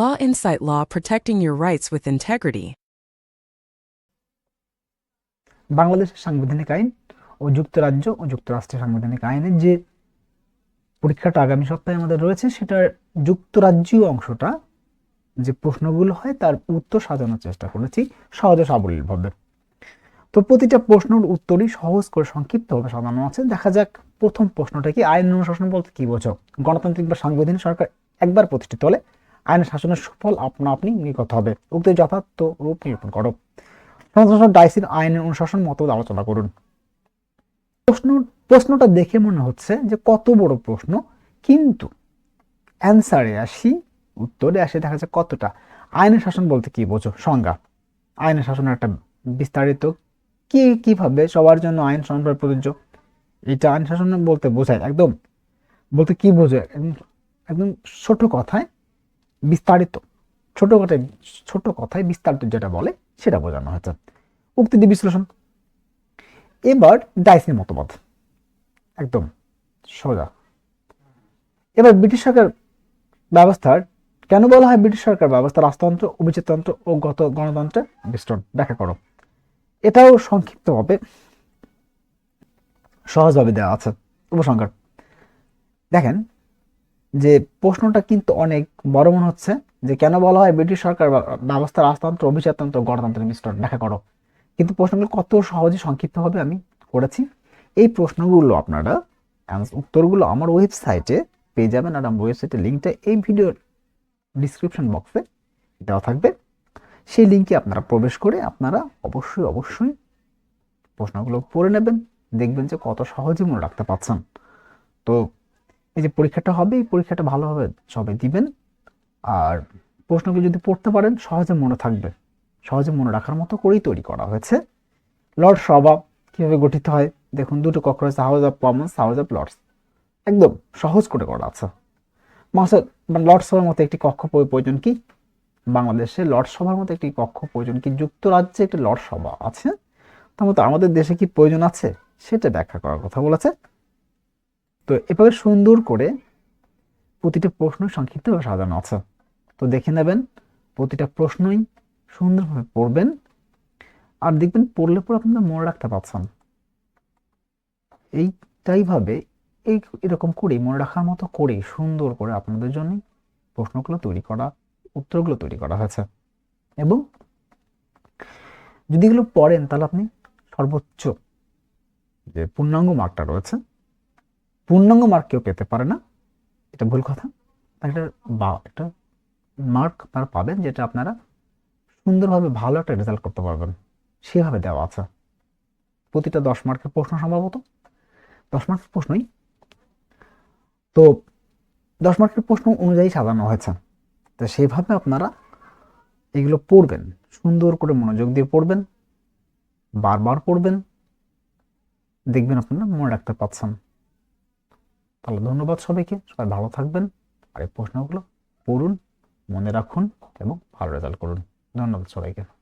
Law Insight Law Protecting Your Rights with Integrity. বাংলাদেশের সাংবিধানিক আইন ও যুক্তরাজ্য ও যুক্তরাষ্ট্রের সাংবিধানিক আইনের যে পরীক্ষাটা আগামী সপ্তাহে আমাদের রয়েছে, সেটার যুক্তরাজ্যীয় অংশটা যে প্রশ্নগুলো হয়, তার উত্তর সাজানোর চেষ্টা করেছি সহজে সাবলীলভাবে। তো প্রতিটা প্রশ্নের উত্তরই সহজ করে সংক্ষিপ্তভাবে সাজানো আছে। দেখা যাক প্রথম প্রশ্নটা কি, আইন অনুশাসন বলতে কি বোঝো? গণতান্ত্রিক বা সাংবিধানিক সরকার একবার প্রতিষ্ঠিত হলে আইন শাসনের সুফল আপনা আপনি নির্গত হবে। উক্ত যথার্থ রূপ নিরূপণ করো। ডাইসির আইনের অনুশাসন মতো আলোচনা করুন। প্রশ্ন, প্রশ্নটা দেখে মনে হচ্ছে যে কত বড় প্রশ্ন, কিন্তু অ্যান্সারে আসি, উত্তরে আসে দেখা যায় কতটা। আইনের শাসন বলতে কি বোঝো? সংজ্ঞা। আইনের শাসনের একটা বিস্তারিত কি, কীভাবে সবার জন্য আইন সমানভাবে প্রযোজ্য? এটা আইন শাসন বলতে বোঝায় একদম। বলতে কি বোঝায়? একদম ছোট কথায় বিস্তারিত, ছোট কথায় ছোট কথায় বিস্তারিত যেটা বলে সেটা বোঝানো হয়েছে। উক্তিটি বিশ্লেষণ। এবার ডাইসির মতবাদ। একদম সোজা। এবার ব্রিটিশ সরকার ব্যবস্থার, কেন বলা হয় ব্রিটিশ সরকার ব্যবস্থা রাজতন্ত্র অভিজাততন্ত্র ও গত গণতন্ত্রের মিশ্রণ? ব্যাখ্যা করো। এটাও সংক্ষিপ্তভাবে সহজভাবে দেওয়া আছে উপসংহার। দেখেন যে প্রশ্নটা কিন্তু অনেক বড় মনে হচ্ছে যে কেন বলা হয় ব্রিটিশ সরকার ব্যবস্থা, রাজতন্ত্র, অভিজাততন্ত্র, গণতন্ত্রের মিশ্রণ? ব্যাখ্যা করো। কিন্তু প্রশ্নগুলো কত সহজে সংক্ষিপ্তভাবে আমি করেছি। এই প্রশ্নগুলো আপনারা উত্তরগুলো আমার ওয়েবসাইটে পেয়ে যাবেন আর আমার ওয়েবসাইটের লিঙ্কটা এই ভিডিওর ডিসক্রিপশন বক্সে দেওয়া থাকবে। সেই লিঙ্কে আপনারা প্রবেশ করে আপনারা অবশ্যই অবশ্যই প্রশ্নগুলো পড়ে নেবেন। দেখবেন যে কত সহজে মনে রাখতে পারছেন। তো এই যে পরীক্ষাটা হবে, এই পরীক্ষাটা ভালোভাবে সবাই দিবেন। আর প্রশ্নগুলো যদি পড়তে পারেন, সহজে মনে থাকবে। সহজে মনে রাখার মতো করেই তৈরি করা হয়েছে। লর্ড সভা কীভাবে গঠিত হয়? দেখুন, দুটো কক্ষ রয়েছে house of commons house of lords একদম সহজ করে করা আছে। মানে লর্ড সভার মতো একটি কক্ষ প্রয়- প্রয়োজন কি? বাংলাদেশে লর্ড সভার মতো একটি কক্ষ প্রয়োজন কি? যুক্তরাজ্যে একটি লর্ড সভা আছে। তার মতো আমাদের দেশে কি প্রয়োজন আছে? সেটা ব্যাখ্যা করার কথা বলেছে। তো এভাবে সুন্দর করে প্রতিটা প্রশ্ন সংক্ষিপ্তভাবে সাজানো আছে। তো দেখে নেবেন, প্রতিটা প্রশ্নই সুন্দরভাবে পড়বেন। আর দেখবেন, পড়লে পর আপনারা মনে রাখতে পারছেন। এইটাই ভাবে এই এরকম করে মনে রাখার মতো করে সুন্দর করে আপনাদের জন্য প্রশ্নগুলো তৈরি করা, উত্তরগুলো তৈরি করা হয়েছে। এবং যদি এগুলো পড়েন, তাহলে আপনি সর্বোচ্চ যে পূর্ণাঙ্গ মার্কটা রয়েছে পূর্ণাঙ্গ মার্ক কেউ পেতে পারে না। এটা ভুল কথা। একটা বা, একটা মার্ক আপনারা পাবেন যেটা আপনারা সুন্দরভাবে ভালো একটা রেজাল্ট করতে পারবেন। সেভাবে দেওয়া আছে। প্রতিটা দশ মার্কের প্রশ্ন সম্ভবত। দশ মার্কের প্রশ্নই। তো দশ মার্কের প্রশ্ন অনুযায়ী সাজানো হয়েছে। তো সেভাবে আপনারা এগুলো পড়বেন। সুন্দর করে মনোযোগ দিয়ে পড়বেন। বারবার পড়বেন। দেখবেন আপনারা মনে রাখতে পারছেন। তাহলে ধন্যবাদ সবাইকে। সবাই ভালো থাকবেন। আর এই প্রশ্নগুলো পড়ুন, মনে রাখুন এবং ভালো রেজাল্ট করুন। ধন্যবাদ সবাইকে।